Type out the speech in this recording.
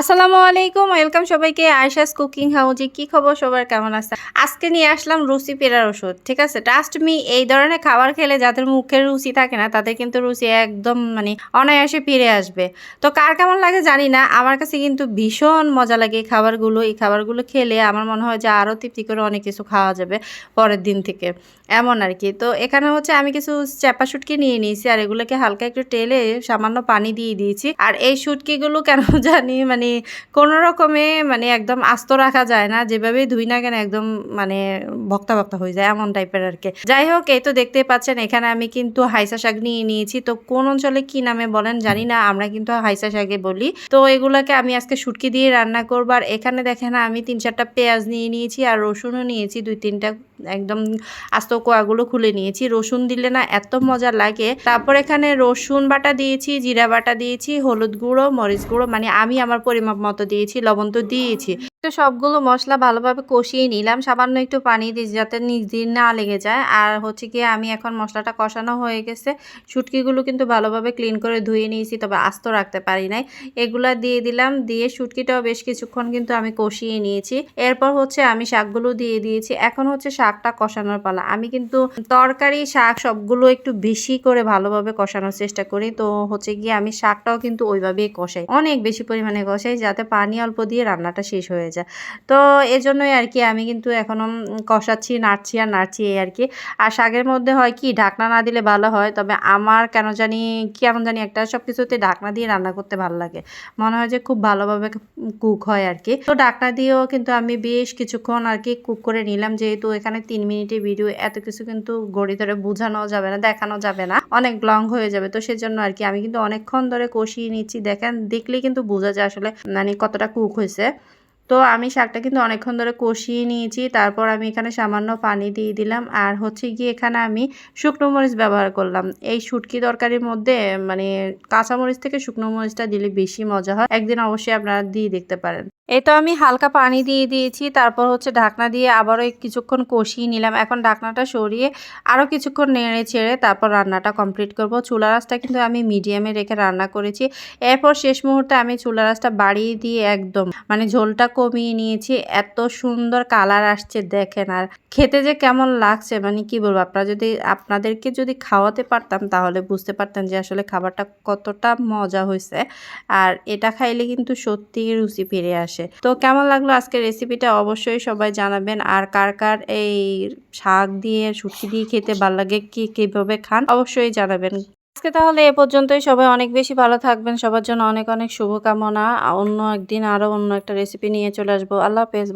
আসসালামু আলাইকুম, ওয়েলকাম সবাইকে। আয়শাস কুকিং হাউজে কি খবর? সবার কেমন আছে আজকে নিয়ে আসলাম রুচি পেরার ওষুধ, ঠিক আছে? ট্রাস্ট মি এই ধরনের খাবার খেলে যাদের মুখের রুচি থাকে না, তাদের কিন্তু রুচি একদম মানে অনায়াসে ফিরে আসবে। তো কার কেমন লাগে জানি না, আমার কাছে কিন্তু ভীষণ মজা লাগে এই খাবারগুলো। এই খাবারগুলো খেলে আমার মনে হয় যে আরও তৃপ্তি করে অনেক কিছু খাওয়া যাবে পরের দিন থেকে। এমন আর কি। তো এখানে হচ্ছে আমি কিছু চাপা শুটকি নিয়ে নিয়েছি, আর এগুলোকে হালকা একটু টেলে সামান্য পানি দিয়ে দিয়েছি। আর এই শুটকিগুলো কেন জানি মানে কোনো রকমে মানে একদম আস্ত রাখা যায় না যেভাবে ধুই না কেন একদম মানে ভক্তা ভক্তা হয়ে যায় এমন টাইপের আর কি যাই হোক, এই তো দেখতেই পাচ্ছেন, এখানে আমি কিন্তু হাইসা শাক নিয়ে নিয়েছি। তো কোন অঞ্চলে কি নামে বলেন জানি না, আমরা কিন্তু হাইসা শাকে বলি। তো এগুলাকে আমি আজকে শুটকি দিয়ে রান্না করব। আর এখানে দেখেন আমি তিন চারটা পেঁয়াজ নিয়ে নিয়েছি আর রসুনও নিয়েছি, দুই তিনটা একদম আস্ত কোয়াগুলো খুলে নিয়েছি। রসুন দিলে না এত মজা লাগে। তারপর এখানে রসুন বাটা দিয়েছি, জিরা বাটা দিয়েছি, হলুদ গুঁড়ো, মরিচ গুঁড়ো মানে আমি আমার পরিমাপ মতো দিয়েছি, লবণ তো দিয়েছি। তো সবগুলো মশলা ভালোভাবে কষিয়ে নিলাম। সামান্য একটু পানি দিয়ে যাতে নিচ দিয়ে না লেগে যায়। আর হচ্ছে কি আমি এখন মশলাটা কষানো হয়ে গেছে। শুটকিগুলো কিন্তু ভালোভাবে ক্লিন করে ধুয়ে নিয়েছি, তবে আস্ত রাখতে পারি নাই। এগুলা দিয়ে দিলাম। দিয়ে শুটকিটাও বেশ কিছুক্ষণ কিন্তু আমি কষিয়ে নিয়েছি। এরপর হচ্ছে আমি শাকগুলো দিয়ে দিয়েছি। এখন হচ্ছে শাকটা কষানোর পালা। আমি কিন্তু তরকারি, শাক সবগুলো একটু বেশি করে ভালোভাবে কষানোর চেষ্টা করি। তো হচ্ছে গিয়ে আমি শাকটাও কিন্তু ওইভাবেই কষাই। অনেক বেশি পরিমাণে কষাই যাতে পানি অল্প দিয়ে রান্নাটা শেষ হয়ে যায়। তো এজন্যই আর কি আমি কিন্তু এখনও কষাচ্ছি, নাড়ছি আর নাড়ছি এই আর কি আর শাকের মধ্যে হয় কি, ঢাকনা না দিলে ভালো হয়, তবে আমার কেন জানি, কেমন জানি একটা সব কিছুতে ঢাকনা দিয়ে রান্না করতে ভালো লাগে। মনে হয় যে খুব ভালোভাবে কুক হয় আর কি তো ঢাকনা দিয়েও কিন্তু আমি বেশ কিছুক্ষণ আর কি কুক করে নিলাম, যেহেতু এখানে তিন মিনিটের ভিডিও, এত কিছু কিন্তু গড়ি ধরে বোঝানো যাবে না, দেখানো যাবে না, অনেক লং হয়ে যাবে। তো সেজন্য আর কি আমি কিন্তু অনেকক্ষণ ধরে কষিয়ে নিচ্ছি। দেখেন, দেখলেই কিন্তু বোঝা যায় আসলে মানে কতটা কুক হয়েছে। তো আমি শাকটা কিন্তু অনেকক্ষণ ধরে কষিয়ে নিয়েছি। তারপর আমি এখানে সামান্য পানি দিয়ে দিলাম। আর হচ্ছে গিয়ে এখানে আমি শুকনো মরিচ ব্যবহার করলাম। এই শুটকি তরকারির মধ্যে মানে কাঁচামরিচ থেকে শুকনো মরিচটা দিলে বেশি মজা হয়। একদিন অবশ্যই আপনারা দিয়ে দেখতে পারেন। তো আমি হালকা পানি দিয়ে দিয়েছি, তারপর হচ্ছে ঢাকনা দিয়ে আবারও কিছুক্ষণ কষিয়ে নিলাম। এখন ঢাকনাটা সরিয়ে আরও কিছুক্ষণ নেড়ে ছেড়ে তারপর রান্নাটা কমপ্লিট করব। চুলা রাসটা কিন্তু আমি মিডিয়ামে রেখে রান্না করেছি। এরপর শেষ মুহূর্তে আমি চুলা রাসটা বাড়িয়ে দিয়ে একদম মানে ঝোলটা কমিয়ে নিয়েছি। এত সুন্দর কালার আসছে দেখেন আর খেতে যে কেমন লাগছে মানে কি বলব, আপনারা যদি, আপনাদেরকে যদি খাওয়াতে পারতাম তাহলে বুঝতে পারতাম যে আসলে খাবারটা কতটা মজা হয়েছে আর এটা খাইলে কিন্তু সত্যিই রুচি ফিরে আসে। তো কেমন লাগল আজকে রেসিপিটা অবশ্যই সবাই জানাবেন। আর কার কার এই শাক দিয়ে শুটকি দিয়ে খেতে ভালো লাগে, কি কীভাবে খান অবশ্যই জানাবেন। আজকে তাহলে এ পর্যন্তই। সবাই অনেক বেশি ভালো থাকবেন। সবার জন্য অনেক অনেক শুভকামনা। অন্য একদিন আরও অন্য একটা রেসিপি নিয়ে চলে আসব। আল্লাহ হাফেজ।